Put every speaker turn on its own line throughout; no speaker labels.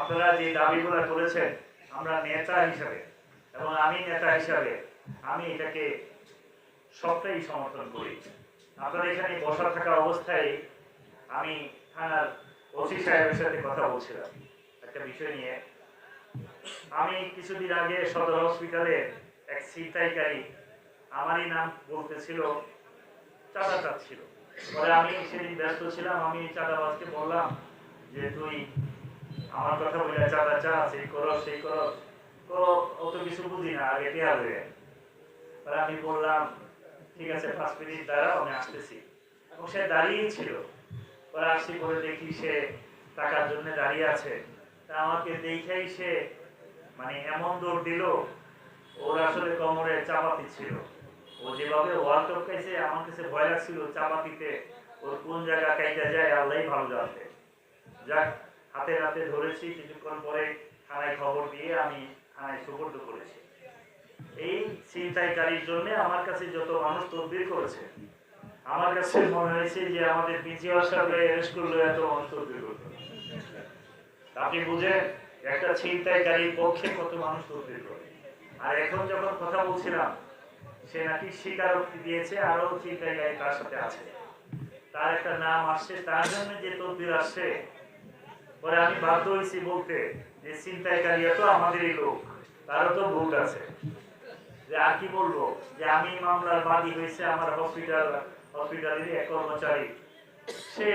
আপনারা যে দাবিগুলো করেছেন আমরা নেতা হিসাবে এবং আমি নেতা হিসাবে আমি এটাকে সবটাই সমর্থন করি। আপনারা এখানে বসা থাকা অবস্থায় আমি থানার ওসি সাহেবের সাথে কথা বলছিলাম। একটা বিষয় নিয়ে। আমি কিছুদিন আগে সদর হসপিটালে এক ছিনতাইকারী, আমারই নাম বলতেছিল চাঁদা চাচ্ছিল পরে আমি সেদিন ব্যস্ত ছিলাম, আমি চাঁদাবাজকে বললাম যে, তুই আমার কথা বলে চাঁদা চাস এই করো, সেই করো। করো অত কিছু বুঝি না, আগে আমি বললাম, ঠিক আছে, পাঁচ মিনিট আমি আসতেছি। এবং সে দাঁড়িয়েই ছিল। আসছি পরে দেখি সে টাকার জন্য দাঁড়িয়ে আছে। তা আমাকে দেখেই সে মানে এমন দৌড় দিল, ওর আসলে কোমরে চাপাতি ছিল ও যেভাবে ওয়াল টপকাইছে আমার কাছে ভয় লাগছিল চাপাতিতে ওর কোন জায়গা কাইটা যায়, আল্লাহই ভালো জানতে যাক হাতে হাতে ধরেছি, কিছুক্ষণ পরে থানায় খবর দিয়ে আমি থানায় সুপর্দ করেছি। এই ছিনতাইকারীর জন্য আমার কাছে যত মানুষ তদবির করেছে, আমার কাছে মনে হয়েছে যে আমাদের অ্যারেস্ট করলে এত মানুষ তদবির করতো আপনি বুঝেন, একটা ছিনতাইকারীর পক্ষে কত মানুষ তদবির করে। আর এখন যখন কথা বলছিলাম, সে নাকি স্বীকারোক্তি দিয়েছে আরও ছিনতাইকারী তার সাথে আছে। তার একটা নাম আসছে, তার জন্য যে তদবির আসছে পরে আমি বাধ্য হয়েছি বলতে যে ছিনতাইকারী তো আমাদেরই লোক, তারও তো ভুল আছে। যে আর কি বলব, যে আমি মামলার বাদী হয়েছে আমার হসপিটাল হসপিটালের এক কর্মচারী। সে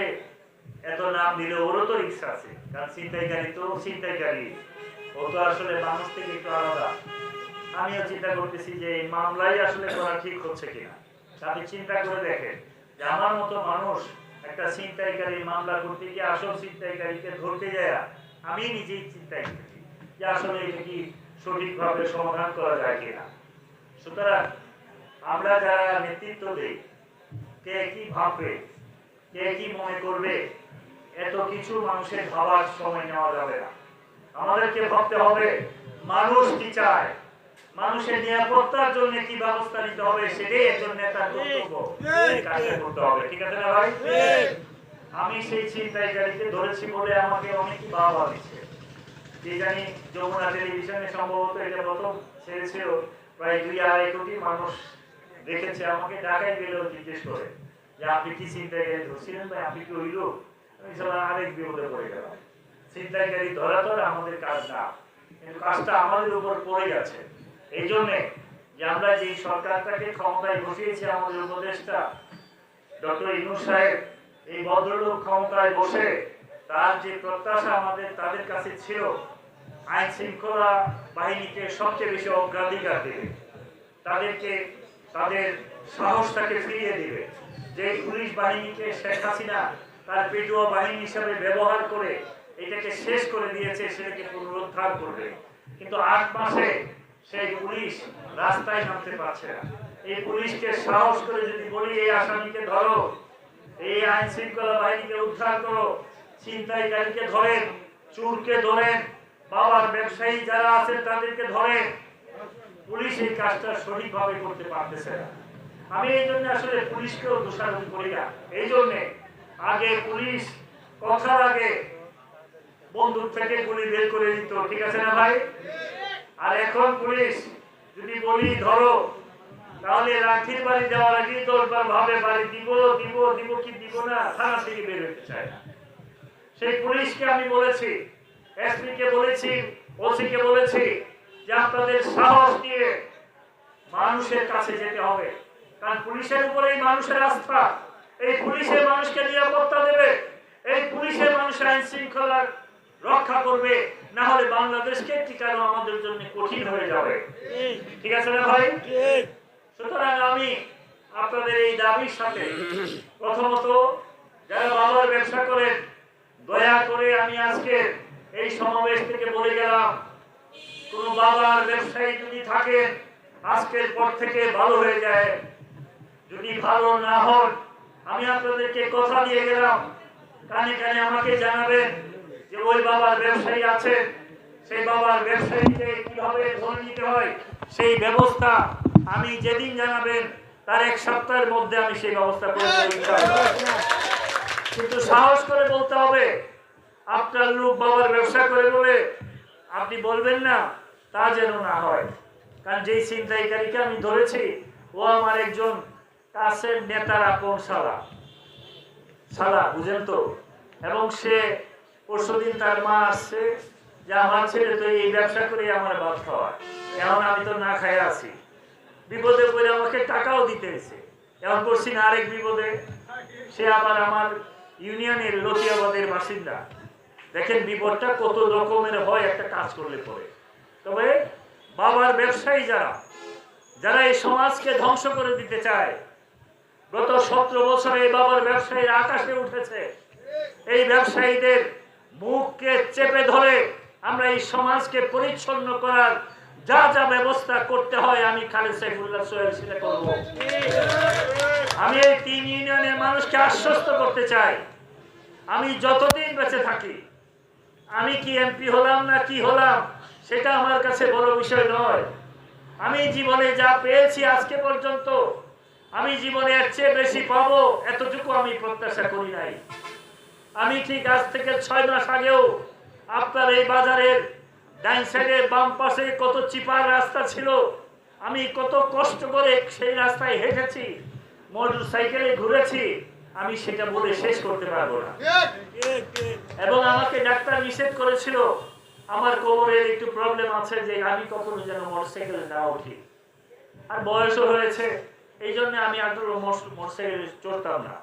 এত নাম দিলে ওরও তো রিক্সা আছে, কারণ চিন্তাইকারী তো ছিনতাইকারী ও তো আসলে মানুষ থেকে একটু আলাদা। আমিও চিন্তা করতেছি যে এই মামলাই আসলে করা ঠিক হচ্ছে কিনা। আপনি চিন্তা করে দেখেন, যে আমার মতো মানুষ একটা ছিনতাইকারী মামলা করতে গিয়ে আসল ছিনতাইকারীকে ধরতে যায় আমি নিজেই চিন্তাই যে আসলে এটা কি সঠিকভাবে সমাধান করা যায় কিনা। সুতরাং আমরা যারা নেতৃত্ব দেই, কে কি ভাববে, কে কি মনে করবে, এত কিছু মানুষের ভাবার সময় নেওয়া যাবে না। আমাদেরকে ভাবতে হবে, মানুষ কি চায়? মানুষের নিরাপত্তার জন্য কি ব্যবস্থা নিতে হবে সেটাই একজন নেতার কর্তব্য করতে হবে ঠিক আছে না ভাই? আমি সেই ছিনতাইকারীকে ধরেছি বলে আমাকে অনেকই বাবা দিচ্ছে যে জানি যমুনা টেলিভিশনে সম্ভবত এটা প্রথম ছেড়েছিল প্রায় দুই আড়াই কোটি মানুষ দেখেছে আমাকে ঢাকায় গেলেও জিজ্ঞেস করে যে আপনি কি ধরছিলেন ভাই? আপনি কি ওই লোক? আমি সবাই আরেক বিপদে পড়ে গেলাম। ছিনতাইকারী ধরা আমাদের কাজ না। কিন্তু কাজটা আমাদের উপর পড়ে গেছে। এই জন্যে যে আমরা যে সরকারটাকে ক্ষমতায় বসিয়েছি, আমাদের উপদেষ্টা ডক্টর ইনুস সাহেব, এই ভদ্রলোক ক্ষমতায় বসে তার যে প্রত্যাশা আমাদের, তাদের কাছে ছিল আইন শৃঙ্খলা বাহিনীকে সবচেয়ে বেশি অগ্রাধিকার দেবে। তাদেরকে, তাদের সাহসটাকে ফিরিয়ে দিবে। যে পুলিশ বাহিনীকে শেখ হাসিনা তার পেটুয়া বাহিনী হিসাবে ব্যবহার করে এটাকে শেষ করে দিয়েছে, সেটাকে পুনরুদ্ধার করবে। কিন্তু আট মাসে সেই পুলিশ রাস্তায় নামতে পারছে না। এই পুলিশকে সাহস করে যদি বলি, এই আসামিকে ধরো, এই আইন শৃঙ্খলা বাহিনীকে উদ্ধার করো, ছিনতাইকারীকে ধরেন, চুরকে ধরেন, বাবার ব্যবসায়ী যারা আছেন তাদেরকে ধরেন। পুলিশ এই কাজটা সঠিকভাবে করতে পারতেছে না। আমি এই জন্য আসলে পুলিশকেও দোষারোপ করি না। এই জন্যে আগে পুলিশ কথার আগে বন্দুক থেকে গুলি বের করে দিত। ঠিক আছে না ভাই? আর এখন পুলিশ, যদি বলি ধরো, তাহলে রাখির বাড়ি যাওয়ার আগে দশবার ভাবে বাড়ি দিব দিব দিব কি দিব না, থানা থেকে বের হতে চায় না। সেই পুলিশকে আমি বলেছি এসপি কে বলেছি ওসি কে বলেছি যে আপনাদের সাহস দিয়ে মানুষের কাছে যেতে হবে। কারণ পুলিশের উপরেই মানুষের আস্থা। এই পুলিশের মানুষকে নিরাপত্তা দেবে। এই পুলিশের মানুষের আইন শৃঙ্খলা রক্ষা করবে। না হলে বাংলাদেশকে টিকানো আমাদের জন্য কঠিন হয়ে যাবে। ঠিক। আছে না ভাই? সুতরাং আমি আপনাদের এই দাবির সাথে প্রথমত যারা বাবার ব্যবসা করেন দয়া করে আমি আজকে এই সমাবেশ থেকে বলে গেলাম কোন বাবার ব্যবসায়ী যদি থাকেন আজকের পর থেকে ভালো হয়ে যায়। যদি ভালো না হন আমি আপনাদেরকে কথা দিয়ে গেলাম। কানে কানে আমাকে জানাবেন। যে ওই বাবার ব্যবসায়ী আছে, সেই বাবার ব্যবসায়ীকে কীভাবে ধরে নিতে হয়, সেই ব্যবস্থা আমি যেদিন জানাবেন, তার এক সপ্তাহের মধ্যে আমি সেই ব্যবস্থা করে কিন্তু সাহস করে বলতে হবে, আপনার লোক বাবার ব্যবসা করে বলে, আপনি বলবেন না, তা যেন না হয়। কারণ যেই ছিনতাইকারীকে আমি ধরেছি, ও আমার একজন কাছের নেতার আপন সালা। সালা, বুঝেন তো? এবং সে পরশুদিন তার মা আসছে, যে আমার ছেলে তো এই ব্যবসা করে আমার ভাত খাওয়ায় এখন আমি তো না খাই আছি। বিপদে পড়ে আমাকে টাকাও দিতে এসে এখন করছি না আরেক বিপদে। সে আবার আমার ইউনিয়নের লতিয়াবাদের বাসিন্দা। দেখেন বিপদটা কত রকমের হয়, একটা কাজ করলে পরে। তবে বাবার ব্যবসায়ী যারা যারা এই সমাজকে ধ্বংস করে দিতে চায়, গত সতেরো বছরে এই বাবার ব্যবসায়ী আকাশে উঠেছে। এই ব্যবসায়ীদের মুখকে চেপে ধরে আমরা এই সমাজকে পরিচ্ছন্ন করার যা যা ব্যবস্থা করতে হয় আমি খালেদ সাইফুল্লাহ সোহেল সেটা করব। আমি এই তিন ইউনিয়নের মানুষকে আশ্বস্ত করতে চাই। আমি যতদিন বেঁচে থাকি, আমি কি এমপি হলাম না কি হলাম, সেটা আমার কাছে বড় বিষয় নয়। আমি জীবনে যা পেয়েছি আজকে পর্যন্ত, আমি জীবনে এর চেয়ে বেশি পাবো, এতটুকু আমি প্রত্যাশা করি নাই। আমি ঠিক আজ থেকে ছয় মাস আগেও আপনার এই বাজারের ডাইন সাইডে বাম পাশে কত চিপার রাস্তা ছিল, আমি কত কষ্ট করে সেই রাস্তায় হেঁটেছি মোটর সাইকেলে ঘুরেছি, আমি সেটা বলে শেষ করতে পারব না। এবং আমাকে ডাক্তার নিষেধ করেছিল, আমার কোমরের একটু প্রবলেম আছে যে আমি কখনো যেন মোটরসাইকেলে না উঠি। আর বয়সও হয়েছে এই জন্য আমি আর মোটরসাইকেলে চড়তাম না।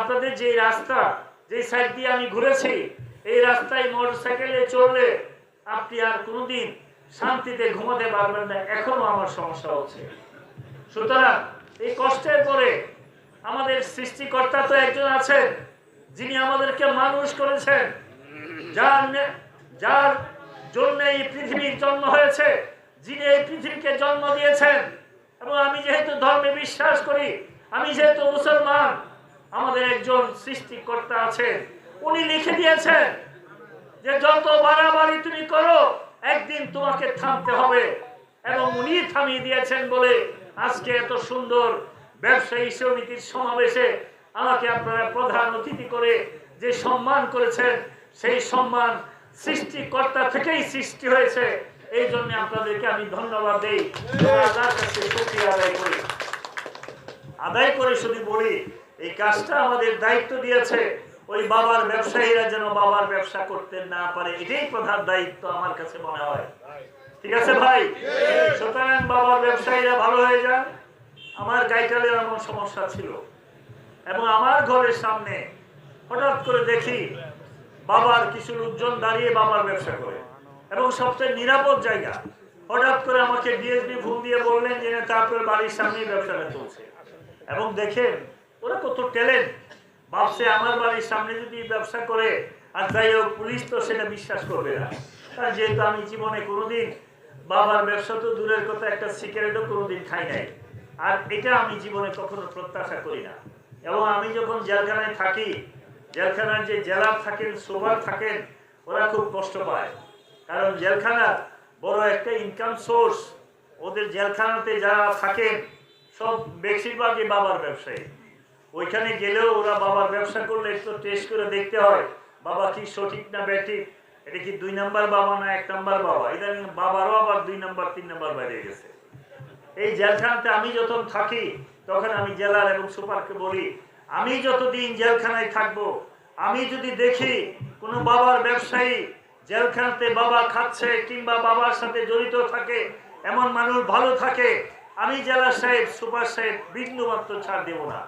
আপনাদের যে রাস্তা যে সাইড দিয়ে আমি ঘুরেছি, এই রাস্তায় মোটরসাইকেলে চললে আপনি আর কোনোদিন শান্তিতে ঘুমাতে পারবেন না, এখনও আমার সমস্যা হচ্ছে। সুতরাং এই কষ্টের পরে আমাদের সৃষ্টিকর্তা তো একজন আছেন, যিনি আমাদেরকে মানুষ করেছেন, যার যার জন্য এই পৃথিবীর জন্ম হয়েছে, যিনি এই পৃথিবীকে জন্ম দিয়েছেন। এবং আমি যেহেতু ধর্মে বিশ্বাস করি, আমি যেহেতু মুসলমান আমাদের একজন সৃষ্টিকর্তা আছেন। উনি লিখে দিয়েছেন যে, যত বাড়াবাড়ি তুমি করো, একদিন তোমাকে থামতে হবে। এবং উনি থামিয়ে দিয়েছেন বলে আজকে এত সুন্দর ব্যবসায়ী সমিতির সমাবেশে আমাকে আপনারা প্রধান অতিথি করে যে সম্মান করেছেন, সেই সম্মান সৃষ্টিকর্তা থেকেই সৃষ্টি হয়েছে। এই জন্য আপনাদেরকে আমি ধন্যবাদ দেই। আদায় করে শুধু বলি এই কাজটা আমাদের দায়িত্ব দিয়েছে। ওই বাবার ব্যবসায়ীরা যেন বাবার ব্যবসা করতে না পারে, এটাই প্রধান দায়িত্ব আমার কাছে মনে হয়। ঠিক আছে ভাই? সুতরাং বাবার ব্যবসায়ীরা ভালো হয়ে যান। আমার গাইটালের এমন সমস্যা ছিল। এবং আমার ঘরের সামনে হঠাৎ করে দেখি বাবার কিছু লোকজন দাঁড়িয়ে বাবার ব্যবসা করে। এবং সবচেয়ে নিরাপদ জায়গা, হঠাৎ করে আমাকে ডিএসপি ফোন দিয়ে বললেন যে, তারপর বাড়ির সামনেই ব্যবসাটা চলছে। এবং দেখেন ওরা কত ট্যালেন্ট। ভাবছে আমার বাড়ির সামনে যদি ব্যবসা করে, আর যাই হোক, পুলিশ তো সেটা বিশ্বাস করবে না। কারণ যেহেতু আমি জীবনে কোনোদিন বাবার ব্যবসা তো দূরের কথা, একটা সিগারেটও কোনোদিন খাই নাই। আর এটা আমি জীবনে কখনো প্রত্যাশা করি না। এবং আমি যখন জেলখানায় থাকি, জেলখানার যে জেলার থাকেন সুপার থাকেন, ওরা খুব কষ্ট পায়। কারণ জেলখানা বড় একটা ইনকাম সোর্স ওদের জেলখানাতে যারা থাকেন, সব বেশিরভাগই বাবার ব্যবসায়ী। ওইখানে গেলেও ওরা বাবার ব্যবসা করলে একটু টেস্ট করে দেখতে হয়, বাবা কি সঠিক না ব্যাঠিক এটা কি দুই নাম্বার বাবা না এক নাম্বার বাবা? ইদানিং বাবারও আবার দুই নাম্বার, তিন নাম্বার বাইরে গেছে। এই জেলখানাতে আমি যখন থাকি, তখন আমি জেলার এবং সুপারকে বলি, আমি যতদিন জেলখানায় থাকব, আমি যদি দেখি কোনো বাবার ব্যবসায়ী জেলখানাতে বাবা খাচ্ছে কিংবা বাবার সাথে জড়িত থাকে, এমন মানুষ ভালো থাকে, আমি জেলা সাহেব, সুপার সাহেব বিন্দুমাত্র ছাড় দেব না।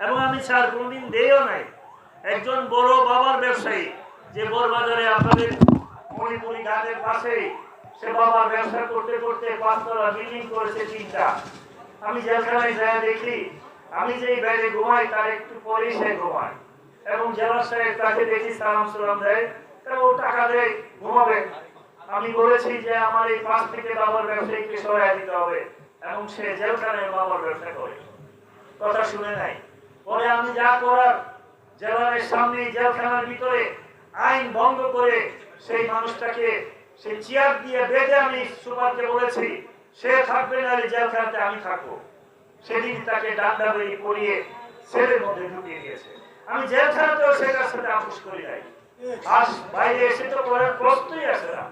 এবং আমি ছাড় কোনোদিন দেও নাই। একজন বড় বাবার ব্যবসায়ী, যে বড়বাজারে আপনাদের মণিপুরি ঘাটের পাশেই, সে বাবার ব্যবসা করতে করতে পাঁচতলা বিল্ডিং করেছে তিনটা। আমি জেলখানায় যায় দেখি, আমি যেই বাইরে ঘুমাই, তার একটু পরেই সে ঘুমায়। এবং জেলা সাহেব তাকে দেখি সালাম সালাম দেয় ও টাকা দেয়, ঘুমাবে। আমি বলেছি যে, আমার এই পাঁচ থেকে বাবার ব্যবসায়ীকে সহায় দিতে হবে। এবং সে জেলখানায় বাবার ব্যবসা করে। কথা শুনে নাই। পরে আমি যা করার জেলারের সামনে জেলখানার ভিতরে আইন ভঙ্গ করে সেই মানুষটাকে, সেই চেয়ার দিয়ে বেঁধে আমি সুপারকে বলেছি, সে থাকবে না জেলখানাতে, আমি থাকব। সেদিন তাকে ডান্ডা বেরি পরিয়ে সেলের মধ্যে ঢুকিয়ে দিয়েছে। আমি জেলখানাতেও সে তার সাথে আপোষ করি নাই। আর বাইরে এসে তো করার প্রশ্নই আসে না।